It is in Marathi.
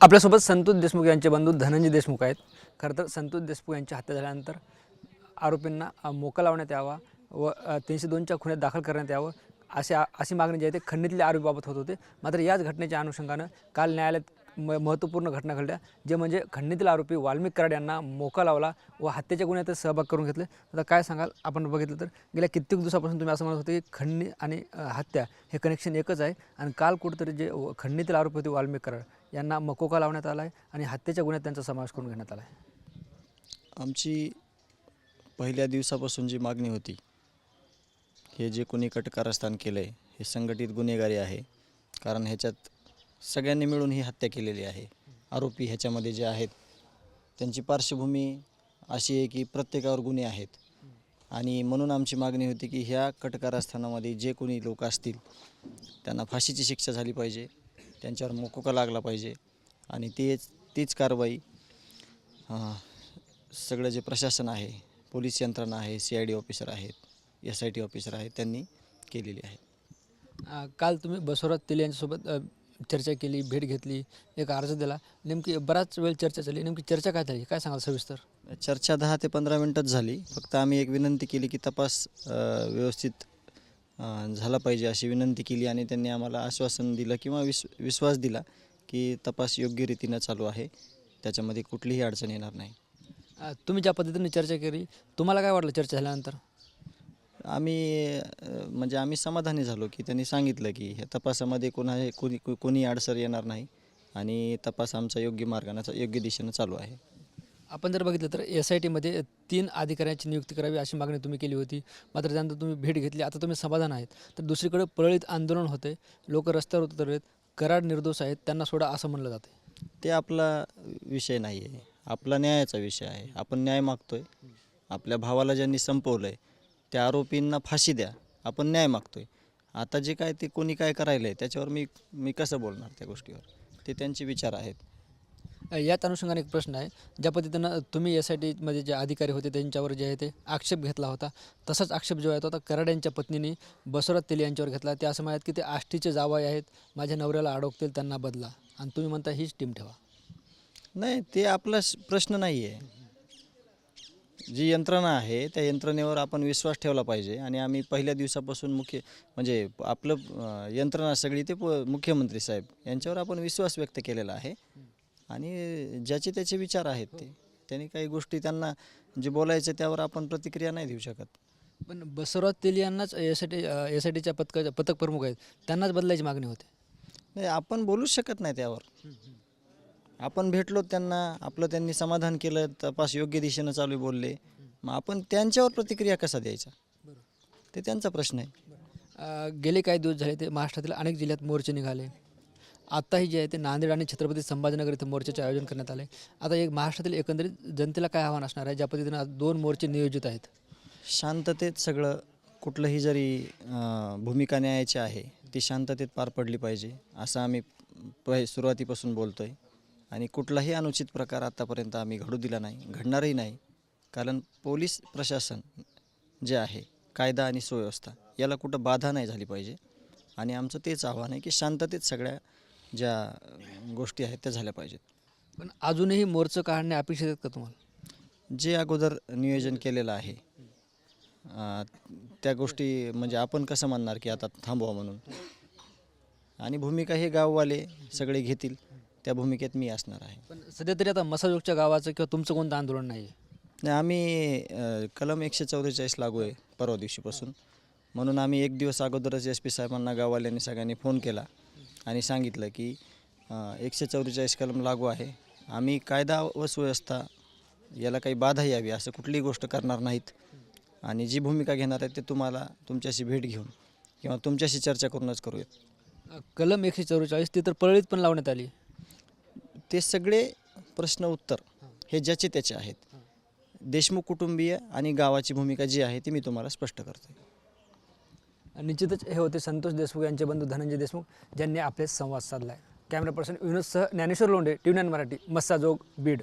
आपल्यासोबत संतोष देशमुख यांचे बंधू धनंजय देशमुख आहेत. खरं तर संतोष देशमुख यांची हत्या झाल्यानंतर आरोपींना मोका लावण्यात यावा व तीनशे दोनच्या खुन्यात दाखल करण्यात यावं असे अशी मागणी जी आहे ते खंडणीतल्या आरोपीबाबत होत होते. मात्र याच घटनेच्या अनुषंगानं काल न्यायालयात म महत्त्वपूर्ण घटना घडल्या जे म्हणजे खंडणीतील आरोपी वाल्मिक कराड यांना मोका लावला व हत्येच्या गुन्ह्यात सहभाग करून घेतले. आता काय सांगाल? आपण बघितलं तर गेल्या कित्येक दिवसापासून तुम्ही असं म्हणत होते की खंडणी आणि हत्या हे कनेक्शन एकच आहे आणि काल कुठंतरी जे खंडणीतील आरोपी होते वाल्मिक कराड यांना मकोका लावण्यात आला आहे आणि हत्येच्या गुन्ह्यात त्यांचा समावेश करून घेण्यात आला आहे. आमची पहिल्या दिवसापासून जी मागणी होती हे जे कोणी कटकारस्थान केलं आहे हे संघटित गुन्हेगारी आहे. कारण ह्याच्यात सगळ्यांनी मिळून ही हत्या केलेली आहे. आरोपी ह्याच्यामध्ये जे आहेत त्यांची पार्श्वभूमी अशी आहे की प्रत्येकावर गुन्हे आहेत. आणि म्हणून आमची मागणी होती की ह्या कटकारस्थानामध्ये जे कोणी लोक असतील त्यांना फाशीची शिक्षा झाली पाहिजे त्यांच्यावर मोकोका लागला पाहिजे आणि तेच तीच कारवाई सगळं जे प्रशासन आहे पोलीस यंत्रणा आहे सी आय डी ऑफिसर आहेत एस आय टी ऑफिसर आहेत त्यांनी केलेली आहे. काल तुम्ही बसवराज तेली यांच्यासोबत चर्चा केली भेट घेतली एक अर्ज दिला. नेमकी बराच वेळ चर्चा झाली. नेमकी चर्चा काय झाली? काय सांगाल सविस्तर? चर्चा दहा ते पंधरा मिनटंच झाली. फक्त आम्ही एक विनंती केली की तपास व्यवस्थित झाला पाहिजे अशी विनंती केली आणि त्यांनी आम्हाला आश्वासन दिलं किंवा विस विश्वास दिला की तपास योग्य रीतीनं चालू आहे. त्याच्यामध्ये कुठलीही अडचण येणार नाही. तुम्ही ज्या पद्धतीने चर्चा केली तुम्हाला काय वाटलं चर्चा झाल्यानंतर? आम्ही म्हणजे आम्ही समाधानी झालो की त्यांनी सांगितलं की ह्या तपासामध्ये कोणा कोणी को- कोणी अडसर येणार नाही आणि तपास आमचा योग्य मार्गाने योग्य दिशेनं चालू आहे. आपण जर बघितलं तर एस आय टीमध्ये तीन अधिकाऱ्यांची नियुक्ती करावी अशी मागणी तुम्ही केली होती. मात्र त्यानंतर तुम्ही भेट घेतली आता तुम्ही समाधान आहेत. तर दुसरीकडे परळीत आंदोलन होते लोक रस्त्यावर उतरलेत कराड निर्दोष आहेत त्यांना सोडा असं म्हणलं जाते. ते आपला विषय नाही आहे आपला न्यायाचा विषय आहे. आपण न्याय मागतोय. आपल्या भावाला ज्यांनी संपवलं आहे त्या आरोपींना फाशी द्या. आपण न्याय मागतोय. आता जे काय ते कोणी काय करायलं आहे त्याच्यावर मी मी कसं बोलणार त्या गोष्टीवर? ते त्यांचे विचार आहेत. याच अनुषंगाने एक प्रश्न आहे. ज्या पद्धतीनं तुम्ही एस आय टीमध्ये जे अधिकारी होते त्यांच्यावर जे आहे ते आक्षेप घेतला होता. तसाच आक्षेप जो आहे तो आता कराड यांच्या पत्नीने बसवराज तेली यांच्यावर घेतला. ते असं म्हणतात की ते आष्टीचे जावाई आहेत माझ्या नवऱ्याला अडकतील त्यांना बदला. आणि तुम्ही म्हणता हीच टीम ठेवा. नाही ते आपला प्रश्न नाही आहे जी यंत्रणा आहे त्या यंत्रणेवर आपण विश्वास ठेवला पाहिजे आणि आम्ही पहिल्या दिवसापासून मुख्य म्हणजे आपलं अं, यंत्रणा सगळी ते प- मुख्यमंत्री साहेब यांच्यावर आपण विश्वास व्यक्त केलेला आहे. आणि ज्याचे त्याचे विचार आहेत ते त्यांनी काही गोष्टी त्यांना जे बोलायचं त्यावर आपण प्रतिक्रिया नाही देऊ शकत. पण बसवराज तेली यांनाच S I T S I टीच्या पथका पथक प्रमुख आहेत त्यांनाच बदलायची मागणी होते. नाही आपण बोलूच शकत नाही त्यावर. आपण भेटलो त्यांना आपलं त्यांनी समाधान केलं तपास योग्य दिशेनं चालू बोलले. मग आपण त्यांच्यावर प्रतिक्रिया कसा द्यायचा? ते त्यांचा प्रश्न आहे. गेले काही दिवस झाले ते महाराष्ट्रातील अनेक जिल्ह्यात मोर्चे निघाले. आत्ताही जे आहे ते नांदेड आणि छत्रपती संभाजीनगर इथं मोर्चाचे आयोजन करण्यात आले. आता एक महाराष्ट्रातील एकंदरीत जनतेला काय आव्हान असणार आहे? ज्या पद्धतीनं आज दोन मोर्चे नियोजित आहेत. शांततेत सगळं कुठलंही जरी भूमिका न्यायाची आहे ती शांततेत पार पडली पाहिजे असं आम्ही सुरुवातीपासून बोलतो आहे आणि कुठलाही अनुचित प्रकार आत्तापर्यंत आम्ही घडू दिला नाही घडणारही नाही. कारण पोलीस प्रशासन जे आहे कायदा आणि सुव्यवस्था याला कुठं बाधा नाही झाली पाहिजे. आणि आमचं तेच आव्हान आहे की शांततेत सगळ्या ज्या गोष्टी आहेत त्या झाल्या पाहिजेत. पण अजूनही मोर्चं काढणे अपेक्षित आहेत का तुम्हाला? जे अगोदर नियोजन केलेलं आहे त्या गोष्टी म्हणजे आपण कसं म्हणणार की आता थांबवा म्हणून? आणि भूमिका हे गाववाले सगळे घेतील. त्या भूमिकेत मी असणार आहे. पण सध्या तरी आता मसाजोगच्या गावाचं किंवा तुमचं कोणतं आंदोलन नाही? आहे नाही आम्ही अं, कलम एकशे चौवेचाळीस लागू आहे परवा दिवशीपासून. म्हणून आम्ही एक दिवस अगोदरच एस पी साहेबांना गाववाल्यांनी सगळ्यांनी फोन केला आणि सांगितलं की अं, एकशे चौवेचाळीस कलम लागू आहे. आम्ही कायदा व सुव्यवस्था याला काही बाधा यावी असं कुठलीही गोष्ट करणार नाहीत. आणि जी भूमिका घेणार आहे ते तुम्हाला तुमच्याशी भेट घेऊन किंवा तुमच्याशी चर्चा करूनच करूयात. कलम एकशे चौवेचाळीस ती तर परळीत पण लावण्यात आली. ते सगळे प्रश्न उत्तर हे ज्याचे त्याचे आहेत. देशमुख कुटुंबीय आणि गावाची भूमिका जी आहे ती मी तुम्हाला स्पष्ट करतो निश्चितच हे होते संतोष देशमुख यांचे बंधू धनंजय देशमुख ज्यांनी आपले संवाद साधला आहे कॅमेरा पर्सन विनोदसह ज्ञानेश्वर लोंढे ट्युन मराठी मस्साजोग बीड.